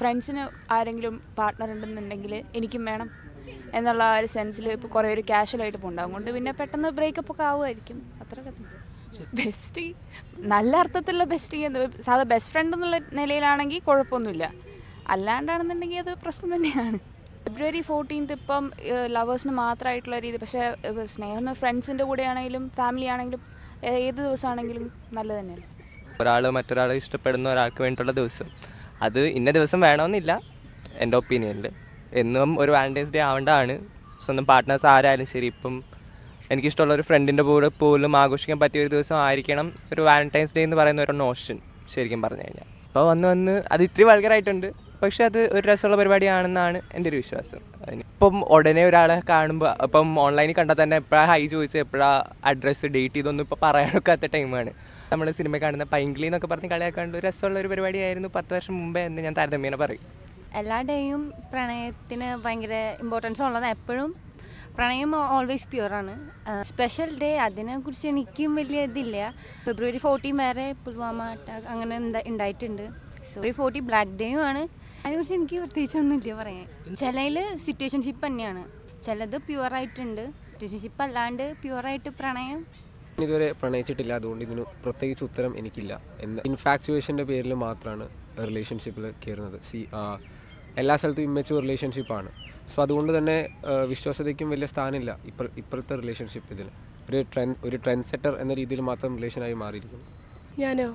ഫ്രണ്ട്സിന് ആരെങ്കിലും പാർട്ട്ണർ ഉണ്ടെന്നുണ്ടെങ്കിൽ എനിക്കും വേണം എന്നുള്ള ആ ഒരു സെൻസിൽ ഇപ്പോൾ കുറേ ഒരു കാഷ്വലായിട്ട് പോകുന്നുണ്ട് കൊണ്ട് പിന്നെ പെട്ടെന്ന് ബ്രേക്കപ്പ് ഒക്കെ ആവുമായിരിക്കും. അത്രയൊക്കെ ബെസ്റ്റി നല്ല അർത്ഥത്തിലുള്ള ബെസ്റ്റി എന്ന് സാധാ ബെസ്റ്റ് ഫ്രണ്ട് എന്നുള്ള നിലയിലാണെങ്കിൽ കുഴപ്പമൊന്നുമില്ല. അല്ലാണ്ടാണെന്നുണ്ടെങ്കിൽ അത് പ്രശ്നം തന്നെയാണ്. ഫെബ്രുവരി ഫോർട്ടീൻത്ത് ഇപ്പം ലവേഴ്സിന് മാത്രമായിട്ടുള്ള രീതി പക്ഷേ സ്നേഹം ഫ്രണ്ട്സിന്റെ കൂടെ ആണെങ്കിലും ഫാമിലി ആണെങ്കിലും ഏത് ദിവസമാണെങ്കിലും നല്ലത് തന്നെയാണ്. ഒരാൾ മറ്റൊരാളെ ഇഷ്ടപ്പെടുന്ന ഒരാൾക്ക് വേണ്ടിയിട്ടുള്ള ദിവസം. അത് ഇന്ന ദിവസം വേണമെന്നില്ല എന്റെ ഒപ്പീനിയനിൽ എന്നും ഒരു വാലന്റൈൻസ് ഡേ ആവേണ്ടതാണ് സ്വന്തം പാർട്ട്നേഴ്സ് ആരായാലും ശരി ഇപ്പം എനിക്കിഷ്ടമുള്ള ഒരു ഫ്രണ്ടിന്റെ കൂടെ പോലും ആഘോഷിക്കാൻ പറ്റിയ ഒരു ദിവസം ആയിരിക്കണം ഒരു വാലന്റൈൻസ് ഡേ എന്ന് പറയുന്ന ഒരു നോഷൻ ശരിക്കും പറഞ്ഞു കഴിഞ്ഞാൽ. അപ്പോൾ വന്ന് വന്ന് അത് ഇത്തിരി വൾഗറായിട്ടുണ്ട് പക്ഷെ അത് ഒരു രസമുള്ള പരിപാടിയാണെന്നാണ് എന്റെ ഒരു വിശ്വാസം. ഇപ്പം ഉടനെ ഒരാളെ കാണുമ്പോൾ ഇപ്പം ഓൺലൈനിൽ കണ്ടാൽ തന്നെ എപ്പോഴാണ് ഹൈ ചോദിച്ച് എപ്പോഴാണ് അഡ്രസ്സ് ഡേറ്റ് ചെയ്തൊന്നും ഇപ്പോൾ പറയാനൊക്കാത്ത ടൈമാണ് നമ്മൾ സിനിമ കാണുന്ന പൈങ്കിളി എന്നൊക്കെ പറഞ്ഞ് കളിയാക്കാണ്ട് ഒരു രസമുള്ള ഒരു പരിപാടിയായിരുന്നു പത്ത് വർഷം മുമ്പേ എന്ന് ഞാൻ താരതമ്യേന പറയും. എല്ലാ ഡേയും പ്രണയത്തിന് ഭയങ്കര ഇമ്പോർട്ടൻസ് ഉള്ളത് എപ്പോഴും പ്രണയം ഓൾവേസ് പ്യുവറാണ് സ്പെഷ്യൽ ഡേ അതിനെക്കുറിച്ച് എനിക്കും വലിയ ഇതില്ല. ഫെബ്രുവരി ഫോർട്ടീൻ വരെ പുൽവാമ അറ്റാക്ക് അങ്ങനെ എന്താ ഉണ്ടായിട്ടുണ്ട്. ഫെബ്രുവരി ഫോർട്ടി ബ്ലാക്ക് ഡേയും ആണ്. അതിനെക്കുറിച്ച് എനിക്ക് പ്രത്യേകിച്ചൊന്നുമില്ല പറയാൻ. ചിലയിൽ സിറ്റുവേഷൻഷിപ്പ് തന്നെയാണ്. ചിലത് പ്യുവറായിട്ടുണ്ട് സിറ്റുവേഷൻഷിപ്പ് അല്ലാണ്ട് പ്യുവറായിട്ട് പ്രണയം ഇതുവരെ പ്രണയിച്ചിട്ടില്ല. അതുകൊണ്ട് ഇതിന് പ്രത്യേകിച്ച് ഉത്തരം എനിക്കില്ല. എന്ന് ഇൻഫാക്ച്വേഷന്റെ പേരിൽ മാത്രമാണ് റിലേഷൻഷിപ്പിൽ കയറുന്നത്. സി എല്ലാ സ്ഥലത്തും ഇമ്മച്ചുവർ റിലേഷൻഷിപ്പാണ്. സോ അതുകൊണ്ട് തന്നെ വിശ്വാസ്യതയ്ക്കും വലിയ സ്ഥാനമില്ല ഇപ്പോൾ ഇപ്പോഴത്തെ റിലേഷൻഷിപ്പ് ഇതിൽ ഒരു ട്രെൻ ഒരു ട്രെൻഡ് സെറ്റർ എന്ന രീതിയിൽ മാത്രം റിലേഷനായി മാറിയിരിക്കുന്നു. ഞാനോ?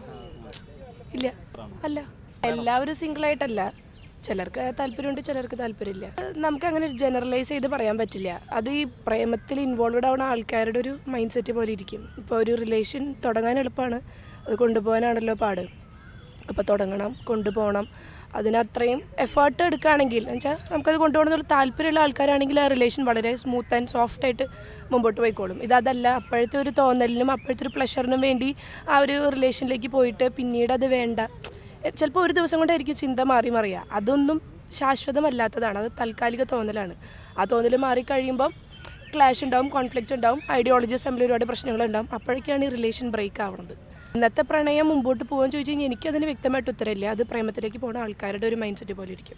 ഇല്ല. അല്ല. എല്ലാവരും സിംഗിൾ ആയിട്ടല്ല ചിലർക്ക് താല്പര്യമുണ്ട് ചിലർക്ക് താല്പര്യമില്ല. നമുക്ക് അങ്ങനെ ജനറലൈസ് ചെയ്ത് പറയാൻ പറ്റില്ല. അത് ഈ പ്രേമത്തിൽ ഇൻവോൾവഡ് ആവുന്ന ആൾക്കാരുടെ ഒരു മൈൻഡ് സെറ്റ് പോലെ ഇരിക്കും. ഇപ്പോൾ ഒരു റിലേഷൻ തുടങ്ങാൻ എളുപ്പമാണ്. അത് കൊണ്ടുപോകാനാണല്ലോ പാട്. അപ്പോൾ തുടങ്ങണം കൊണ്ടുപോകണം. അതിനത്രയും എഫേർട്ട് എടുക്കുകയാണെങ്കിൽ എന്ന് വെച്ചാൽ നമുക്കത് കൊണ്ടുപോകണമെന്നുള്ള താല്പര്യമുള്ള ആൾക്കാരാണെങ്കിൽ ആ റിലേഷൻ വളരെ സ്മൂത്ത് ആൻഡ് സോഫ്റ്റ് ആയിട്ട് മുമ്പോട്ട് പോയിക്കോളും. ഇതല്ല അപ്പോഴത്തെ ഒരു തോന്നലിനും അപ്പോഴത്തെ ഒരു പ്ലഷറിനും വേണ്ടി ആ ഒരു റിലേഷനിലേക്ക് പോയിട്ട് പിന്നീട് അത് വേണ്ട. ചിലപ്പോൾ ഒരു ദിവസം കൊണ്ടായിരിക്കും ചിന്ത മാറി മറിയുക അതൊന്നും ശാശ്വതമല്ലാത്തതാണ്. അത് താൽക്കാലിക തോന്നലാണ്. ആ തോന്നൽ മാറിക്കഴിയുമ്പം ക്ലാഷ് ഉണ്ടാവും കോൺഫ്ലിക്റ്റ് ഉണ്ടാവും ഐഡിയോളജീസ് തമ്മിൽ ഒരുപാട് പ്രശ്നങ്ങളുണ്ടാവും അപ്പോഴേക്കാണ് ഈ റിലേഷൻ ബ്രേക്ക് ആവുന്നത് ഇന്നത്തെ പ്രണയം മുമ്പോട്ട് പോകാൻ ചോദിച്ചു കഴിഞ്ഞാൽ എനിക്കതിന് വ്യക്തമായിട്ട് ഉത്തരമില്ല. അത് പ്രേമത്തിലേക്ക് പോകുന്ന ആൾക്കാരുടെ ഒരു മൈൻഡ് സെറ്റ് പോലെ ഇരിക്കും.